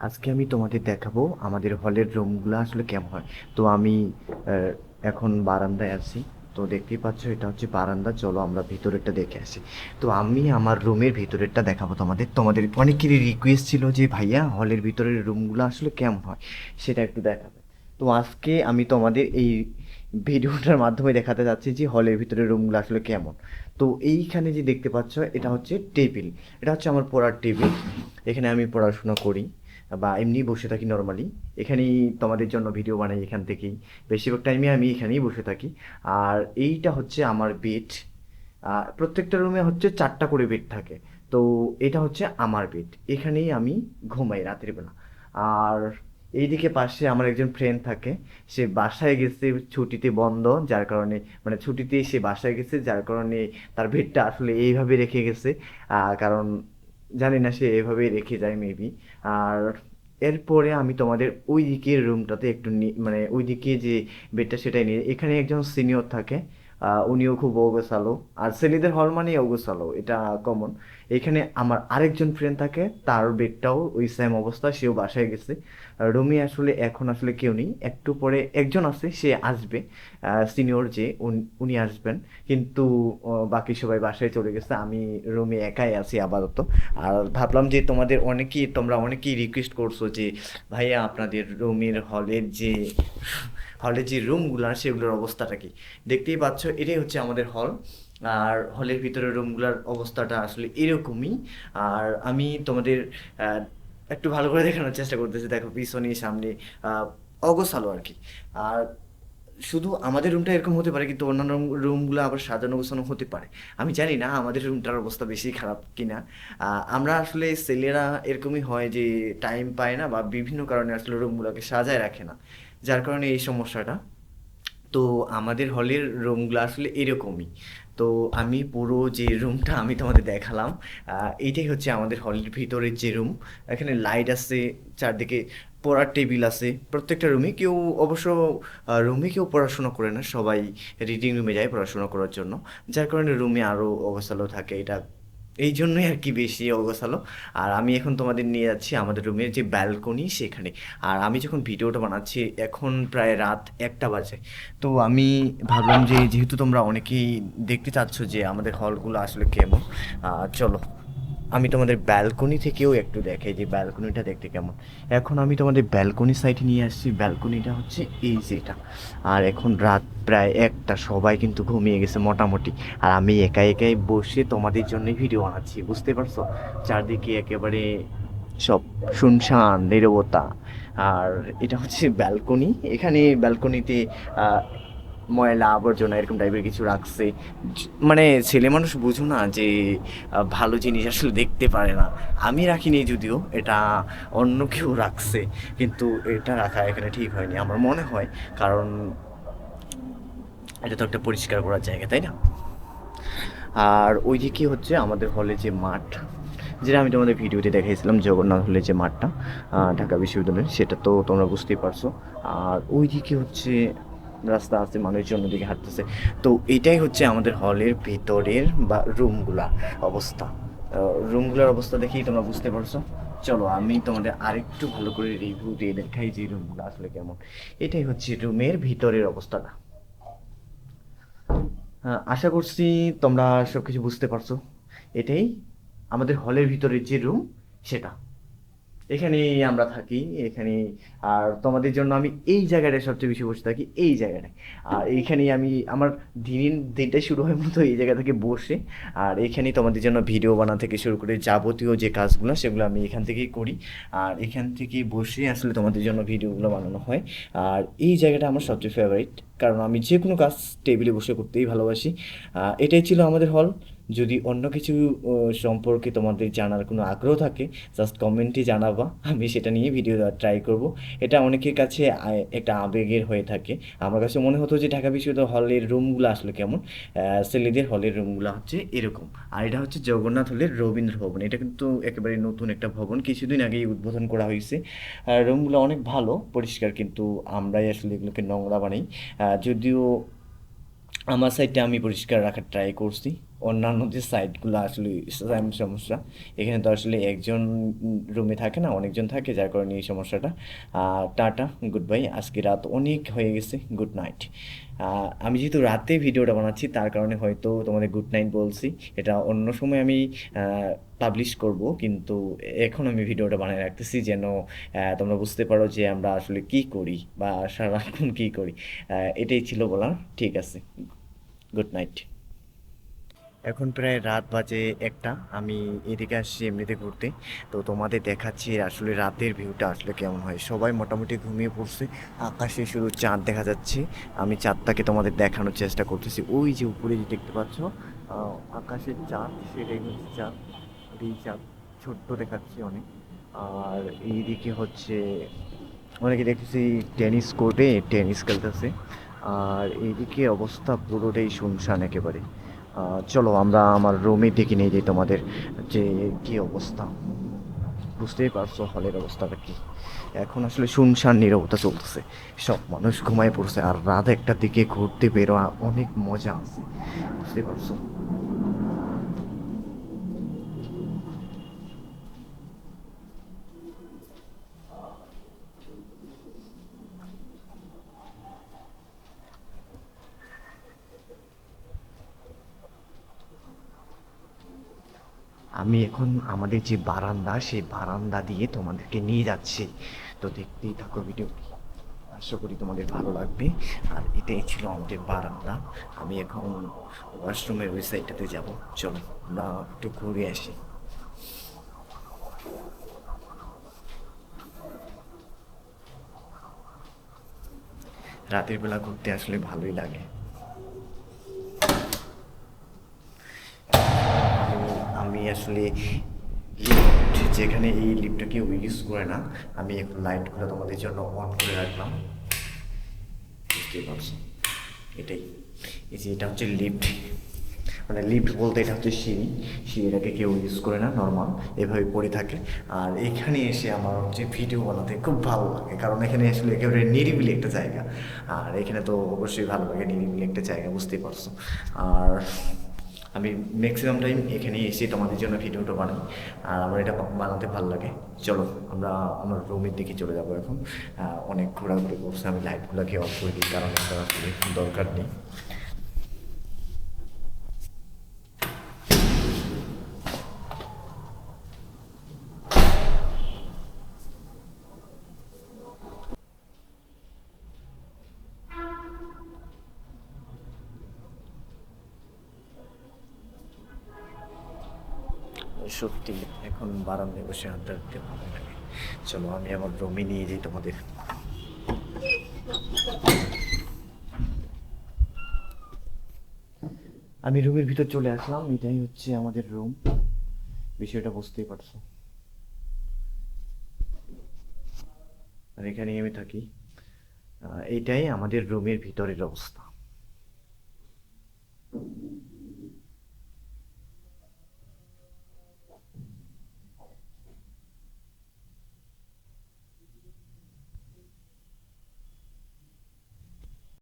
আজকে আমি তোমাদের দেখাবো আমাদের হলের রুমগুলো আসলে কেমন হয়। তো আমি এখন বারান্দায় আছি। তো দেখতেই পাচ্ছ এটা হচ্ছে বারান্দা। চলো আমরা ভিতরেরটা দেখে আসি। তো আমি আমার রুমের ভিতরেরটা দেখাবো তোমাদের। তোমাদের অনেকেরই রিকোয়েস্ট ছিল যে, ভাইয়া, হলের ভিতরের রুমগুলো আসলে কেমন হয়? সেটা একটু দেখাবে। তো আজকে আমি তোমাদের এই ভিডিওটার মাধ্যমে দেখাতে যাচ্ছি যে, হলের ভিতরে রুমগুলো আসলে কেমন। তো এইখানে যে দেখতে পাচ্ছ, এটা হচ্ছে টেবিল। এটা হচ্ছে আমার পড়ার টেবিল। এখানে আমি পড়াশোনা করি। বা এমনি বসে থাকি নর্মালি এখানেই তোমাদের জন্য ভিডিও বানাই এখান থেকেই। বেশিরভাগ টাইমে আমি এখানেই বসে থাকি। আর এইটা হচ্ছে আমার বেড প্রত্যেকটা রুমে হচ্ছে চারটা করে বেড থাকে। তো এটা হচ্ছে আমার বেড এখানেই আমি ঘুমাই রাতের বেলা। আর এইদিকে পাশে আমার একজন ফ্রেন্ড থাকে। সে বাসায় গেছে ছুটিতে বন্ধ, যার কারণে মানে ছুটিতে সে বাসায় গেছে, যার কারণে তার বেডটা আসলে এইভাবে রেখে গেছে। কারণ জানি না সে এভাবেই রেখে যায় মেবি আর এরপরে আমি তোমাদের ওই দিকের রুমটাতে একটু মানে ওই দিকে যে বেডটা সেটাই নিয়ে এখানে একজন সিনিয়র থাকে উনিও খুব অগোছালো। আর ছেলেদের হল মানেই অগোছালো, এটা কমন এখানে আমার আরেকজন ফ্রেন্ড থাকে, তার বেডটাও ওই সেম অবস্থা, সেও বাসায় গেছে। রুমে আসলে, এখন আসলে কেউ নেই। একটু পরে একজন আছে, সে আসবে সিনিয়র যে, উন- উনি আসবেন। কিন্তু বাকি সবাই বাসায় চলে গেছে, আমি, রুমে একাই আছি আপাতত। আর ভাবলাম যে, তোমাদের অনেকেই, তোমরা অনেকেই রিকোয়েস্ট করছ যে, ভাইয়া, আপনাদের রুমের হলের যে হলের যে রুমগুলো সেগুলোর অবস্থাটা কি? দেখতেই পাচ্ছ, এটাই হচ্ছে আমাদের হল আর হলের ভিতরে রুমগুলোর অবস্থাটা আসলে এরকমই। আর আমি তোমাদের একটু ভালো করে দেখানোর চেষ্টা করতেছি। দেখো, পিছনে, সামনে অগোছালো আর কি। আর শুধু আমাদের রুমটা এরকম হতে পারে, কিন্তু অন্যান্য রুমগুলো আবার সাজানো গোছানো হতে পারে। আমি জানি না আমাদের রুমটার অবস্থা বেশি খারাপ কিনা। আমরা আসলে ছেলেরা এরকমই হয় যে টাইম পায় না বা বিভিন্ন কারণে আসলে রুমগুলোকে সাজায় রাখে না। যার কারণে এই সমস্যাটা। তো আমাদের হলের রুমগুলো আসলে এরকমই। তো আমি পুরো যে রুমটা আমি তোমাদের দেখালাম এইটাই হচ্ছে আমাদের হলের ভিতরের যে রুম এখানে লাইট আছে, চারদিকে পড়ার টেবিল আছে। প্রত্যেকটা রুমে কেউ অবশ্য রুমে কেউ পড়াশোনা করে না। সবাই রিডিং রুমে যায় পড়াশোনা করার জন্য। যার কারণে রুমে আরও অগোছালো থাকে। এটা এই জন্যই আর কি বেশি অগোছালো। আর আমি এখন তোমাদের নিয়ে যাচ্ছি আমাদের রুমের যে ব্যালকনি সেখানে। আর আমি যখন ভিডিওটা বানাচ্ছি, এখন প্রায় রাত একটা বাজে। তো আমি ভাবলাম যে, যেহেতু তোমরা অনেকেই দেখতে চাচ্ছ যে আমাদের হলগুলো আসলে কেমন চলো। আমি তোমাদের ব্যালকনি থেকেও একটু দেখাই যে ব্যালকনিটা দেখতে কেমন। এখন আমি তোমাদের ব্যালকনি সাইডে নিয়ে আসছি। ব্যালকনিটা হচ্ছে এই যেটা আর এখন রাত প্রায় একটা, সবাই কিন্তু ঘুমিয়ে গেছে মোটামুটি। আর আমি একা একাই বসে তোমাদের জন্য ভিডিও বানাচ্ছি, বুঝতে পারছ? চারদিকে একেবারে সব শুনশান, নীরবতা। আর এটা হচ্ছে ব্যালকনি এখানে ব্যালকনিতে ময়লা আবর্জনা এরকম টাইপের কিছু রাখছে। মানে ছেলে মানুষ বুঝো না যে ভালো জিনিস আসলে দেখতে পারে না। আমি রাখিনি যদিও, এটা অন্য কেউ রাখছে। কিন্তু এটা রাখা এখানে ঠিক হয়নি আমার মনে হয়। কারণ এটা তো একটা পরিষ্কার করার জায়গা, তাই না? আর ওইদিকে হচ্ছে আমাদের হলে যে মাঠ, যেটা আমি তোমাদের ভিডিওতে দেখাইছিলাম, জগন্নাথ হলে যে মাঠটা ঢাকা বিশ্ববিদ্যালয়ের সেটা তো তোমরা বুঝতেই পারছ। আর ওইদিকে হচ্ছে রাস্তা আছে মানুষজন ওদিকে হাঁটতেছে। তো এটাই হচ্ছে আমাদের হলের ভিতরের বা রুমগুলা অবস্থা। রুমগুলোর অবস্থা দেখেই তোমরা বুঝতে পারছ। চলো আমি তোমাদের আরেকটু ভালো করে রিভিউ দিয়ে দেখাই যে রুমগুলো আসলে কেমন। এটাই হচ্ছে রুমের ভিতরের অবস্থাটা হ্যাঁ, আশা করছি তোমরা সব কিছু বুঝতে পারছ। এটাই আমাদের হলের ভিতরের যে রুম সেটা। এখানেই আমরা থাকি এখানে আর তোমাদের জন্য আমি এই জায়গাটায় সবচেয়ে বেশি বসে থাকি, এই জায়গাটায়। আর এইখানেই আমি আমার দিন দিনটা শুরু হয় মতো এই জায়গা থেকে বসে। আর এখানেই তোমাদের জন্য ভিডিও বানা থেকে শুরু করে যাবতীয় যে কাজগুলো, সেগুলো আমি এখান থেকেই করি। আর এখান থেকেই বসে আসলে তোমাদের জন্য ভিডিওগুলো বানানো হয়। আর এই জায়গাটা আমার সবচেয়ে ফেভারিট কারণ আমি যে কোনো কাজ টেবিলে বসে করতেই ভালোবাসি। এটাই ছিল আমাদের হল যদি অন্য কিছু সম্পর্কে তোমাদের জানার কোনো আগ্রহ থাকে জাস্ট কমেন্টে জানাবা। আমি সেটা নিয়ে ভিডিও ট্রাই করব। এটা অনেকের কাছে একটা আবেগের হয়ে থাকে। আমার কাছে মনে হতো যে ঢাকা বিশ্ববিদ্যালয় হলের রুমগুলো আসলে কেমন ছেলেদের হলের রুমগুলো হচ্ছে এরকম। আর এটা হচ্ছে জগন্নাথ হলের রবীন্দ্র ভবন। এটা কিন্তু একেবারে নতুন একটা ভবন। কিছুদিন আগেই উদ্বোধন করা হয়েছে। রুমগুলো অনেক ভালো, পরিষ্কার, কিন্তু আমরাই আসলে এগুলোকে নোংরা বানাই। যদিও আমার সাইডটা আমি পরিষ্কার রাখার ট্রাই করছি। অন্যান্য যে সাইটগুলো আসলে সেম সমস্যা, এখানে তো আসলে একজন রুমে থাকে না, অনেকজন থাকে, যার কারণে এই সমস্যাটা। টাটা গুড বাই আজকে রাত অনেক হয়ে গেছে গুড নাইট আমি যেহেতু রাতে ভিডিওটা বানাচ্ছি, তার কারণে হয়তো তোমাদের গুড নাইট বলছি। এটা অন্য সময় আমি পাবলিশ করব, কিন্তু এখন আমি ভিডিওটা বানিয়ে রাখতেছি যেন তোমরা বুঝতে পারো যে আমরা আসলে কি করি বা সারাক্ষণ কী করি। এটাই ছিল বলার। ঠিক আছে। গুড নাইট এখন প্রায় রাত বাজে একটা। আমি এদিকে আসছি এমনিতে ঘুরতে। তো তোমাদের দেখাচ্ছি আসলে রাতের ভিউটা আসলে কেমন হয়। সবাই মোটামুটি ঘুমিয়ে পড়ছে। আকাশে শুধু চাঁদ দেখা যাচ্ছে। আমি চাঁদটাকে তোমাদের দেখানোর চেষ্টা করতেছি। ওই যে উপরে যে দেখতে পাচ্ছ আকাশের চাঁদ, সেটাই হচ্ছে চাঁদ। এই চাঁদ ছোট্ট দেখাচ্ছে অনেক। আর এইদিকে হচ্ছে, অনেকে দেখতেছি টেনিস কোর্টে টেনিস খেলতেছে। আর এইদিকে অবস্থা পুরোটাই শুনশান একেবারে। চলো, আমরা আমার রুমে ডেকে নিয়ে যাই তোমাদের যে কি অবস্থা। বুঝতেই পারছ হলের অবস্থাটা কি। এখন আসলে শুনশান নীরবতা চলতেছে। সব মানুষ ঘুমায় পড়ছে আর রাত একটার দিকে ঘুরতে বেরো অনেক মজা আছে। বুঝতে পারছ? আমি এখন আমাদের যে বারান্দা, সেই বারান্দা দিয়ে তোমাদেরকে নিয়ে যাচ্ছি। তো দেখতেই থাকো ভিডিও আশা করি তোমাদের ভালো লাগবে। আর এটাই ছিল আমাদের বারান্দা। আমি এখন ওয়াশরুমের ওই সাইডটাতে যাব। চলো, আমরা একটু ঘুরে আসি। রাতের বেলা ঘুরতে আসলে ভালোই লাগে আমি- আমি আসলে লিফট যেখানে এই লিফটটা কেউ ইউজ করে না, আমি এখন লাইটগুলো তোমাদের জন্য অন করে রাখলাম। বুঝতেই পারছ? এটাই। এই যে এটা হচ্ছে লিফট মানে লিফট বলতে এটা হচ্ছে সিঁড়ি সিঁড়িটাকে কেউ ইউজ করে না নর্মাল এভাবে পড়ে থাকে। আর এখানে এসে আমার হচ্ছে ভিডিও বানাতে খুব ভালো লাগে, কারণ এখানে আসলে একেবারে নিরিবিলি একটা জায়গা। আর এখানে তো অবশ্যই ভালো লাগে নিরিবিলি একটা জায়গা, বুঝতেই পারছ? আর আমি ম্যাক্সিমাম টাইম এখানেই এসে তোমাদের জন্য ভিডিওটা বানাই। আর আমার এটা বানাতে ভালো লাগে। চলো, আমরা আমার রুমের দিকে চলে যাব এখন। অনেক ঘোরাঘুরি করছে। আমি লাইটগুলোকে অফ করে দিই, কারণ এটা দরকার নেই। সত্যি এখন বারান্দায় বসে আড্ডা দিতে ভালো লাগে। চলো আমি আমার রুমে নিয়ে যাই তোমাদের। আমি রুমের ভিতর চলে আসলাম এটাই হচ্ছে আমাদের রুম। বিষয়টা বুঝতেই পারছ। আর এখানেই আমি থাকি। আহ, এইটাই আমাদের রুমের ভিতরের অবস্থা।